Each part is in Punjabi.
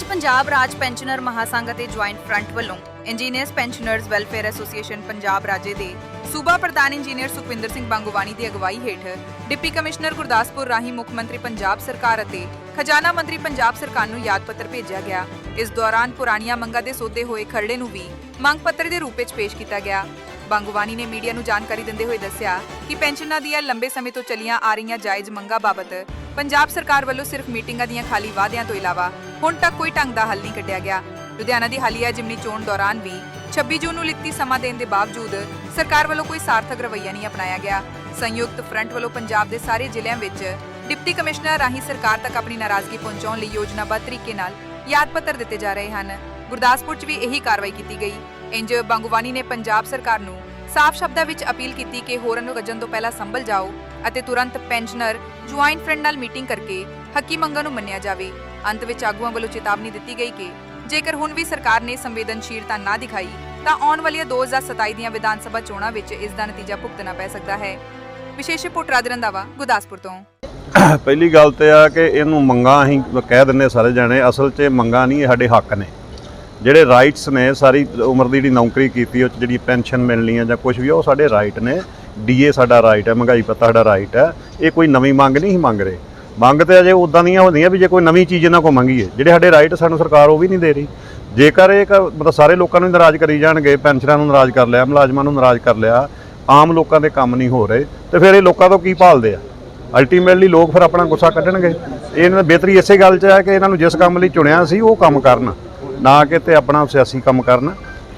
ਅੱਜ ਪੰਜਾਬ ਰਾਜ ਪੈਨਸ਼ਨਰ ਮਹਾਸੰਘ ਅਤੇ ਜੁਆਇੰਟ ਫਰੰਟ ਵੱਲੋਂ engineers pensioners welfare association Punjab ਰਾਜੇ ਦੇ ਸੂਬਾ ਪ੍ਰਧਾਨ ਇੰਜੀਨੀਅਰ ਸੁਖਵਿੰਦਰ ਸਿੰਘ ਬੰਗੋਵਾਨੀ ਦੀ ਅਗਵਾਈ ਹੇਠ ਡਿਪਟੀ ਕਮਿਸ਼ਨਰ ਗੁਰਦਾਸਪੁਰ ਰਾਹੀਂ ਮੁੱਖ ਮੰਤਰੀ ਪੰਜਾਬ ਸਰਕਾਰ ਅਤੇ ਖਜ਼ਾਨਾ ਮੰਤਰੀ ਪੰਜਾਬ ਸਰਕਾਰ ਨੂੰ ਯਾਦ ਪੱਤਰ ਭੇਜਿਆ ਗਿਆ। ਇਸ ਦੌਰਾਨ ਪੁਰਾਣੀਆਂ ਮੰਗਾਂ ਦੇ ਸੋਧੇ ਹੋਏ ਖਰੜੇ ਨੂੰ ਵੀ ਮੰਗ ਪੱਤਰ ਦੇ ਰੂਪ ਵਿੱਚ ਪੇਸ਼ ਕੀਤਾ ਗਿਆ। ਬੰਗੋਵਾਨੀ ਨੇ ਮੀਡੀਆ ਨੂੰ ਜਾਣਕਾਰੀ ਦਿੰਦੇ ਹੋਏ ਦੱਸਿਆ ਕਿ ਪੈਨਸ਼ਨਾਂ ਦੀਆਂ ਲੰਬੇ ਸਮੇਂ ਤੋਂ ਚੱਲੀਆਂ ਆ ਰਹੀਆਂ ਜਾਇਜ਼ ਮੰਗਾਂ ਬਾਬਤ ਪੰਜਾਬ ਸਰਕਾਰ ਵੱਲੋਂ ਸਿਰਫ ਮੀਟਿੰਗਾਂ ਦੀਆਂ ਖਾਲੀ ਵਾਅਦਿਆਂ ਤੋਂ ਇਲਾਵਾ ਹੁਣ ਤੱਕ ਕੋਈ ਢੰਗ ਦਾ ਹੱਲ ਨਹੀਂ ਕੱਢਿਆ ਗਿਆ। ਲੁਧਿਆਣਾ ਦੀ ਹਾਲੀਆ ਜਿਮਨੀ ਚੋਣ ਦੌਰਾਨ ਵੀ 26 ਜੂਨ ਨੂੰ ਲਿਖਤੀ ਸਮਾਂ ਦੇਣ ਦੇ ਬਾਵਜੂਦ ਸਰਕਾਰ ਵੱਲੋਂ ਕੋਈ ਸਾਰਥਕ ਰਵੱਈਆ ਨਹੀਂ ਅਪਣਾਇਆ ਗਿਆ। ਸੰਯੁਕਤ ਫਰੰਟ ਵੱਲੋਂ ਪੰਜਾਬ ਦੇ ਸਾਰੇ ਜ਼ਿਲ੍ਹਿਆਂ ਵਿੱਚ ਡਿਪਟੀ ਕਮਿਸ਼ਨਰ ਰਾਹੀਂ ਸਰਕਾਰ ਤੱਕ ਆਪਣੀ ਨਾਰਾਜ਼ਗੀ ਪਹੁੰਚਾਉਣ ਲਈ ਯੋਜਨਾਬੱਧ ਤਰੀਕੇ ਨਾਲ ਯਾਦ ਪੱਤਰ ਦਿੱਤੇ ਜਾ ਰਹੇ ਹਨ। ਗੁਰਦਾਸਪੁਰ 'ਚ ਵੀ ਇਹੀ ਕਾਰਵਾਈ ਕੀਤੀ ਗਈ। ਇੰਜ ਬੰਗਵਾਨੀ ਨੇ ਪੰਜਾਬ ਸਰਕਾਰ ਨੂੰ ਸਾਫ਼ ਸ਼ਬਦਾਂ ਵਿੱਚ ਅਪੀਲ ਕੀਤੀ ਕਿ ਹੋਰਨ ਨੂੰ ਗੱਜਣ ਤੋਂ ਪਹਿਲਾਂ ਸੰਭਲ ਜਾਓ ਅਤੇ ਤੁਰੰਤ ਪੈਨਸ਼ਨਰ, ਜੁਆਇੰਟ ਫਰੰਟ ਨਾਲ ਮੀਟਿੰਗ ਕਰਕੇ ਹੱਕੀ ਮੰਗਾਂ ਨੂੰ ਮੰਨਿਆ ਜਾਵੇ। ਅੰਤ ਵਿੱਚ ਆਗੂਆਂ ਵੱਲੋਂ ਚੇਤਾਵਨੀ ਦਿੱਤੀ ਗਈ ਕਿ ਜੇਕਰ ਹੁਣ ਵੀ ਸਰਕਾਰ ਨੇ ਸੰਵੇਦਨਸ਼ੀਲਤਾ ਨਾ ਦਿਖਾਈ, ਤਾਂ ਆਉਣ ਵਾਲੀਆਂ 2027 ਦੀਆਂ ਵਿਧਾਨ ਸਭਾ ਚੋਣਾਂ ਵਿੱਚ ਇਸ ਦਾ ਨਤੀਜਾ ਭੁਗਤਣਾ ਪੈ ਸਕਦਾ ਹੈ। ਵਿਸ਼ੇਸ਼ ਰਿਪੋਰਟ ਰਾਜ ਰੰਧਾਵਾ, ਗੁਰਦਾਸਪੁਰ ਤੋਂ। ਪਹਿਲੀ ਗੱਲ ਤੇ ਆ ਕਿ ਇਹਨੂੰ ਮੰਗਾਂ ਅਸੀਂ ਕਹਿ ਦਿੰਨੇ ਸਾਰੇ ਜਾਣੇ, ਅਸਲ 'ਚ ਇਹ ਮੰਗਾਂ ਨਹੀਂ, ਇਹ ਸਾਡੇ ਹੱਕ ਨੇ। ਜਿਹੜੇ ਰਾਈਟਸ ਨੇ, ਸਾਰੀ ਉਮਰ ਦੀ ਜਿਹੜੀ ਨੌਕਰੀ ਕੀਤੀ, ਉਹ 'ਚ ਜਿਹੜੀ ਪੈਨਸ਼ਨ ਮਿਲਣੀ ਆ ਜਾਂ ਕੁਝ ਵੀ ਉਹ ਸਾਡੇ ਰਾਈਟ ਨੇ। ਡੀਏ ਸਾਡਾ ਰਾਈਟ ਹੈ ਮਹਿੰਗਾਈ ਭੱਤਾ ਸਾਡਾ ਰਾਈਟ ਹੈ ਇਹ ਕੋਈ ਨਵੀਂ ਮੰਗ ਨਹੀਂ ਹੀ ਮੰਗ ਰਹੇ। ਮੰਗ ਤੇ ਅਜੇ ਉਦਾਂ ਦੀਆਂ ਹੁੰਦੀਆਂ ਵੀ ਜੇ ਕੋਈ ਨਵੀਂ ਚੀਜ਼ ਇਹਨਾਂ ਕੋ ਮੰਗੀਏ। ਜਿਹੜੇ ਸਾਡੇ ਰਾਈਟ ਸਾਨੂੰ ਸਰਕਾਰ ਉਹ ਵੀ ਨਹੀਂ ਦੇ ਰਹੀ। ਜੇਕਰ ਇਹ ਕ- ਮਤਲਬ ਸਾਰੇ ਲੋਕਾਂ ਨੂੰ ਨਾਰਾਜ਼ ਕਰੀ ਜਾਣਗੇ ਪੈਨਸ਼ਨਰਾਂ ਨੂੰ ਨਾਰਾਜ਼ ਕਰ ਲਿਆ, ਮੁਲਾਜ਼ਮਾਂ ਨੂੰ ਨਾਰਾਜ਼ ਕਰ ਲਿਆ, ਆਮ ਲੋਕਾਂ ਦੇ ਕੰਮ ਨਹੀਂ ਹੋ ਰਹੇ, ਤੇ ਫਿਰ ਇਹ ਲੋਕਾਂ ਤੋਂ ਕੀ ਭਾਲਦੇ ਆ? ਅਲਟੀਮੇਟਲੀ ਲੋਕ ਫਿਰ ਆਪਣਾ ਗੁੱਸਾ ਕੱਢਣਗੇ। ਇਹਨਾਂ ਦਾ ਬਿਹਤਰੀ ਇਸੇ ਗੱਲ 'ਚ ਹੈ ਕਿ ਇਹਨਾਂ ਨੂੰ ਜਿਸ ਕੰਮ ਲਈ ਚੁਣਿਆ ਸੀ, ਉਹ ਕੰਮ ਕਰਨ। ਨਾ ਕਿ ਤੇ ਆਪਣਾ ਸਿਆਸੀ ਕੰਮ ਕਰਨ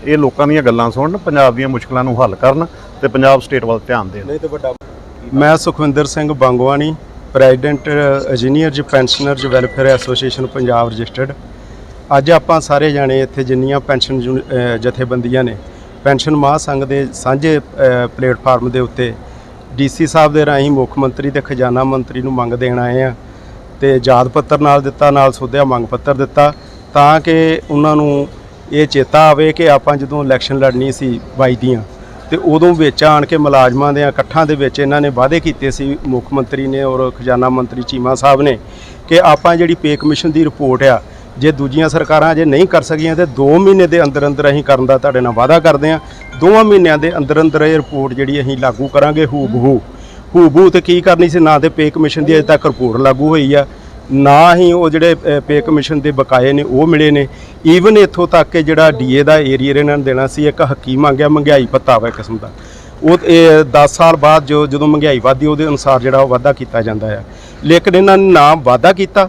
ਇਹ ਲੋਕਾਂ ਦੀਆਂ ਗੱਲਾਂ ਸੁਣਨ ਪੰਜਾਬ ਦੀਆਂ ਮੁਸ਼ਕਲਾਂ ਨੂੰ ਹੱਲ ਕਰਨ ਤੇ ਪੰਜਾਬ ਸਟੇਟ ਵੱਲ ਧਿਆਨ ਦੇਣ। ਮੈਂ Sukhwinder Singh Bangwani president engineers pensioners welfare association Punjab registered. ਅੱਜ ਆਪਾਂ ਸਾਰੇ ਜਾਣੇ ਇੱਥੇ ਜਿੰਨੀਆਂ ਪੈਨਸ਼ਨ ਜਥੇਬੰਦੀਆਂ ਨੇ ਪੈਨਸ਼ਨ ਮਹਾਸੰਘ ਦੇ ਸਾਂਝੇ ਪਲੇਟਫਾਰਮ ਦੇ ਉੱਤੇ ਡੀਸੀ ਸਾਹਿਬ ਦੇ ਰਾਹੀਂ ਮੁੱਖ ਮੰਤਰੀ ਤੇ ਖਜ਼ਾਨਾ ਮੰਤਰੀ ਨੂੰ ਮੰਗ ਦੇਣ ਆਏ ਆ ਤੇ ਯਾਦ ਪੱਤਰ ਨਾਲ ਦਿੱਤਾ ਨਾਲ ਸੋਧਿਆ ਮੰਗ ਪੱਤਰ ਦਿੱਤਾ। ਤਾਂ ਕਿ ਉਹਨਾਂ ਨੂੰ ਇਹ ਚੇਤਾ ਆਵੇ ਕਿ ਆਪਾਂ ਜਦੋਂ ਇਲੈਕਸ਼ਨ ਲੜਨੀ ਸੀ 22 ਦੀਆਂ, ਤੇ ਉਦੋਂ ਵਿੱਚ ਆਣ ਕੇ ਮੁਲਾਜ਼ਮਾਂ ਦੇ ਇਕੱਠਾਂ ਦੇ ਵਿੱਚ ਇਹਨਾਂ ਨੇ ਵਾਅਦੇ ਕੀਤੇ ਸੀ, ਮੁੱਖ ਮੰਤਰੀ ਨੇ ਔਰ ਖਜ਼ਾਨਾ ਮੰਤਰੀ ਚੀਮਾ ਸਾਹਿਬ ਨੇ, ਕਿ ਆਪਾਂ ਜਿਹੜੀ ਪੇ ਕਮਿਸ਼ਨ ਦੀ ਰਿਪੋਰਟ ਆ, ਜੇ ਦੂਜੀਆਂ ਸਰਕਾਰਾਂ ਅਜੇ ਨਹੀਂ ਕਰ ਸਕੀਆਂ ਤੇ 2 ਮਹੀਨੇ ਦੇ ਅੰਦਰ ਅੰਦਰ ਅਸੀਂ ਕਰਨ ਦਾ ਤੁਹਾਡੇ ਨਾਲ ਵਾਅਦਾ ਕਰਦੇ ਹਾਂ। ਦੋਵਾਂ ਮਹੀਨਿਆਂ ਦੇ ਅੰਦਰ ਅੰਦਰ ਇਹ ਰਿਪੋਰਟ ਜਿਹੜੀ ਅਸੀਂ ਲਾਗੂ ਕਰਾਂਗੇ ਹੂ ਬਹੂ ਹੂ ਬਹੂ ਤੇ ਕੀ ਕਰਨੀ ਸੀ, ਨਾ ਤੇ ਪੇ ਕਮਿਸ਼ਨ ਦੀ ਅਜੇ ਤੱਕ ਰਿਪੋਰਟ ਲਾਗੂ ਹੋਈ ਆ। ਨਾ ਹੀ ਉਹ ਜਿਹੜੇ ਪੇ ਕਮਿਸ਼ਨ ਦੇ ਬਕਾਏ ਨੇ, ਉਹ ਮਿਲੇ ਨੇ। ਈਵਨ ਇੱਥੋਂ ਤੱਕ ਕਿ ਜਿਹੜਾ ਡੀਏ ਦਾ ਏਰੀਅਰ ਇਹਨਾਂ ਨੇ ਦੇਣਾ ਸੀ, ਇੱਕ ਹਕੀ ਮੰਗਿਆ, ਮਹਿੰਗਾਈ ਭੱਤਾ ਵਾ ਕਿਸਮ ਦਾ। ਉਹ, ਇਹ 10 ਸਾਲ ਬਾਅਦ ਜੋ, ਜਦੋਂ ਮਹਿੰਗਾਈ ਵਧਦੀ, ਉਹਦੇ ਅਨੁਸਾਰ ਜਿਹੜਾ ਉਹ ਵਾਧਾ ਕੀਤਾ ਜਾਂਦਾ ਹੈ ਲੇਕਿਨ ਇਹਨਾਂ ਨੇ ਨਾ ਵਾਧਾ ਕੀਤਾ।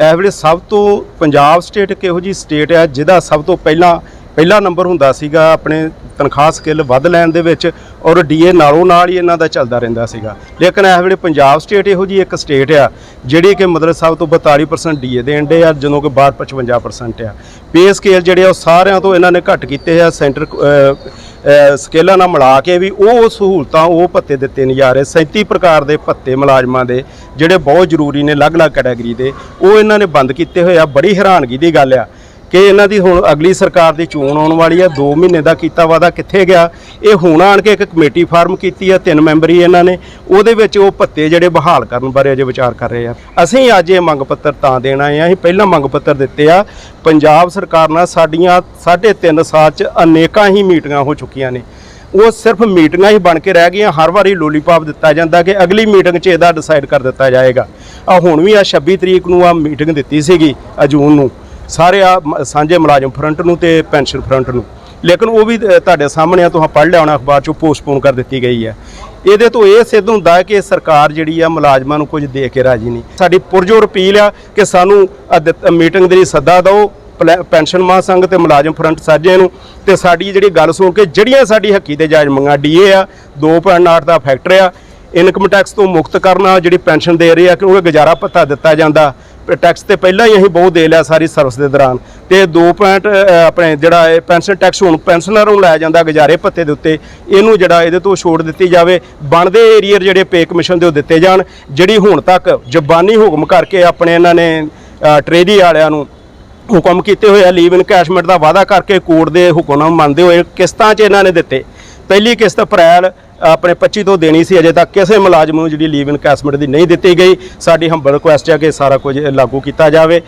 ਇਹ ਵੇਲੇ ਸਭ ਤੋਂ ਪੰਜਾਬ ਸਟੇਟ ਇੱਕ ਇਹੋ ਜੀ ਸਟੇਟ ਹੈ ਜਿਹਦਾ ਸਭ ਤੋਂ ਪਹਿਲਾਂ ਪਹਿਲਾ ਨੰਬਰ ਹੁੰਦਾ ਸੀਗਾ ਆਪਣੇ ਤਨਖਾਹ ਸਕਿੱਲ ਵੱਧ ਲੈਣ ਦੇ ਵਿੱਚ ਔਰ ਡੀਏ ਨਾਲੋਂ ਨਾਲ ਹੀ ਇਹਨਾਂ ਦਾ ਚੱਲਦਾ ਰਹਿੰਦਾ ਸੀਗਾ। ਲੇਕਿਨ ਇਸ ਵੇਲੇ ਪੰਜਾਬ ਸਟੇਟ ਇਹੋ ਜੀ ਇੱਕ ਸਟੇਟ ਆ, ਜਿਹੜੀ ਕਿ ਮਤਲਬ ਸਭ ਤੋਂ 42% ਡੀਏ ਦੇਣ ਦੇ ਆ, ਜਦੋਂ ਕਿ ਬਾਹਰ 55% ਆ। ਪੇ ਸਕੇਲ ਜਿਹੜੇ ਆ ਉਹ ਸਾਰਿਆਂ ਤੋਂ ਇਹਨਾਂ ਨੇ ਘੱਟ ਕੀਤੇ ਆ ਸੈਂਟਰ ਸਕੇਲਾਂ ਨਾਲ ਮਿਲਾ ਕੇ ਵੀ ਉਹ ਸਹੂਲਤਾਂ ਉਹ ਭੱਤੇ ਦਿੱਤੇ ਨਹੀਂ ਜਾ ਰਹੇ। 37 ਪ੍ਰਕਾਰ ਦੇ ਭੱਤੇ ਮੁਲਾਜ਼ਮਾਂ ਦੇ ਜਿਹੜੇ ਬਹੁਤ ਜ਼ਰੂਰੀ ਨੇ ਅਲੱਗ-ਅਲੱਗ ਕੈਟਾਗਰੀ ਦੇ, ਉਹ ਇਹਨਾਂ ਨੇ ਬੰਦ ਕੀਤੇ ਹੋਏ ਆ। ਬੜੀ ਹੈਰਾਨਗੀ ਦੀ ਗੱਲ ਆ। ਕਿ ਇਹਨਾਂ ਦੀ ਹੁਣ ਅਗਲੀ ਸਰਕਾਰ ਦੀ ਚੋਣ ਆਉਣ ਵਾਲੀ ਆ 2 ਮਹੀਨੇ ਦਾ ਕੀਤਾ ਵਾਦਾ ਕਿੱਥੇ ਗਿਆ? ਇਹ ਹੁਣ ਆਣ ਕੇ ਇੱਕ ਕਮੇਟੀ ਫਾਰਮ ਕੀਤੀ ਆ, ਤਿੰਨ ਮੈਂਬਰੀ ਇਹਨਾਂ ਨੇ। ਉਹਦੇ ਵਿੱਚ ਉਹ ਭੱਤੇ ਜਿਹੜੇ ਬਹਾਲ ਕਰਨ ਬਾਰੇ ਅਜੇ ਵਿਚਾਰ ਕਰ ਰਹੇ ਆ। ਅਸੀਂ ਅੱਜ ਇਹ ਮੰਗ ਪੱਤਰ ਤਾਂ ਦੇਣ ਆਏ ਆ, ਅਸੀਂ ਪਹਿਲਾਂ ਮੰਗ ਪੱਤਰ ਦਿੱਤੇ ਆ। ਪੰਜਾਬ ਸਰਕਾਰ ਨਾਲ ਸਾਡੀਆਂ 3.5 ਸਾਲ ਚ ਅਨੇਕਾਂ ਹੀ ਮੀਟਿੰਗਾਂ ਹੋ ਚੁੱਕੀਆਂ ਨੇ। ਉਹ ਸਿਰਫ ਮੀਟਿੰਗਾਂ ਹੀ ਬਣ ਕੇ ਰਹਿ ਗਈਆਂ, ਹਰ ਵਾਰੀ ਲੋਲੀਪੌਪ ਦਿੱਤਾ ਜਾਂਦਾ ਕਿ ਅਗਲੀ ਮੀਟਿੰਗ 'ਚ ਇਹਦਾ ਡਿਸਾਈਡ ਕਰ ਦਿੱਤਾ ਜਾਏਗਾ। ਆ ਹੁਣ ਵੀ ਆ 26 ਤਰੀਕ ਨੂੰ ਆ ਮੀਟਿੰਗ ਦਿੱਤੀ ਸੀਗੀ ਆ ਜੂਨ ਨੂੰ। ਸਾਰੇ ਆ ਮ- ਸਾਂਝੇ ਮੁਲਾਜ਼ਮ ਫਰੰਟ ਨੂੰ ਤੇ ਪੈਨਸ਼ਨ ਫਰੰਟ ਨੂੰ। ਲੇਕਿਨ ਉਹ ਵੀ ਤੁਹਾਡੇ ਸਾਹਮਣੇ ਆ, ਤੁਸੀਂ ਪੜ੍ਹ ਲਿਆ ਹੋਣਾ, ਅਖਬਾਰ 'ਚੋਂ ਪੋਸਟਪੋਨ ਕਰ ਦਿੱਤੀ ਗਈ ਹੈ। ਇਹਦੇ ਤੋਂ ਇਹ ਸਿੱਧ ਹੁੰਦਾ ਕਿ ਸਰਕਾਰ ਜਿਹੜੀ ਆ, ਮੁਲਾਜ਼ਮਾਂ ਨੂੰ ਕੁਝ ਦੇ ਕੇ ਰਾਜੀ ਨਹੀਂ। ਸਾਡੀ ਪੁਰਜੋਰ ਅਪੀਲ ਆ ਕਿ ਸਾਨੂੰ ਮੀਟਿੰਗ ਦੇ ਲਈ ਸੱਦਾ ਦਿਓ, ਪਲੈ- ਪੈਨਸ਼ਨ ਮਹਾਸੰਘ ਤੇ ਮੁਲਾਜ਼ਮ ਫਰੰਟ ਸਾਜੇ ਨੂੰ। ਤੇ ਸਾਡੀ ਜਿਹੜੀ ਗੱਲ ਸੁਣ ਕੇ ਜਿਹੜੀਆਂ ਸਾਡੀ ਹੱਕੀ ਤੇ ਜਾਇਜ਼ ਮੰਗਾਂ ਡੀਏ ਆ 2.8 ਦਾ ਫੈਕਟਰ ਆ, ਇਨਕਮ ਟੈਕਸ ਤੋਂ ਮੁਕਤ ਕਰਨਾ, ਜਿਹੜੀ ਪੈਨਸ਼ਨ ਦੇ ਰਹੀ ਆ, ਕਿ ਕਿਉਂਕਿ ਗੁਜ਼ਾਰਾ ਭੱਤਾ ਦਿੱਤਾ ਜਾਂਦਾ। ਟੈਕਸ ਤੇ ਪਹਿਲਾਂ ਹੀ ਅਸੀਂ ਬਹੁਤ ਦੇ ਲਿਆ ਸਾਰੀ ਸਰਵਿਸ ਦੇ ਦੌਰਾਨ। ਤੇ 2 ਪੁਆਇੰਟ ਆਪਣੇ ਜਿਹੜਾ ਇਹ ਪੈਨਸ਼ਨ ਟੈਕਸ ਹੁਣ ਪੈਨਸ਼ਨਰ ਨੂੰ ਲਾਇਆ ਜਾਂਦਾ ਗੁਜ਼ਾਰੇ ਭੱਤੇ ਦੇ ਉੱਤੇ, ਇਹਨੂੰ ਜਿਹੜਾ ਇਹਦੇ ਤੋਂ ਛੋੜ ਦਿੱਤੀ ਜਾਵੇ। ਬਣਦੇ ਏਰੀਅਰ ਜਿਹੜੇ ਪੇ ਕਮਿਸ਼ਨ ਦੇ ਉਹ ਦਿੱਤੇ ਜਾਣ, ਜਿਹੜੀ ਹੁਣ ਤੱਕ ਜ਼ਬਾਨੀ ਹੁਕਮ ਕਰਕੇ ਆਪਣੇ ਇਹਨਾਂ ਨੇ ਟ੍ਰੇਡੀ ਵਾਲਿਆਂ ਨੂੰ ਹੁਕਮ ਕੀਤੇ ਹੋਏ ਆ ਲੀਵ ਇਨਕੈਸ਼ਮੈਂਟ ਦਾ ਵਾਅਦਾ ਕਰਕੇ ਕੋਰਟ ਦੇ ਹੁਕਮ ਨੂੰ ਮੰਨਦੇ ਹੋਏ ਕਿਸ਼ਤਾਂ 'ਚ ਇਹਨਾਂ ਨੇ ਦਿੱਤੇ। ਪਹਿਲੀ ਕਿਸ਼ਤ ਅਪ੍ਰੈਲ ਆਪਣੇ 25 ਤੋਂ ਦੇਣੀ ਸੀ ਅਜੇ ਤੱਕ ਕਿਸੇ ਮੁਲਾਜ਼ਮ ਨੂੰ ਜਿਹੜੀ ਲੀਵ ਇਨ ਇਨਕੈਸ਼ਮੈਂਟ ਦੀ ਨਹੀਂ ਦਿੱਤੀ ਗਈ। ਸਾਡੀ ਹੰਬਲ ਰਿਕੁਐਸਟ ਹੈ ਕਿ ਸਾਰਾ ਕੁਝ ਲਾਗੂ ਕੀਤਾ ਜਾਵੇ।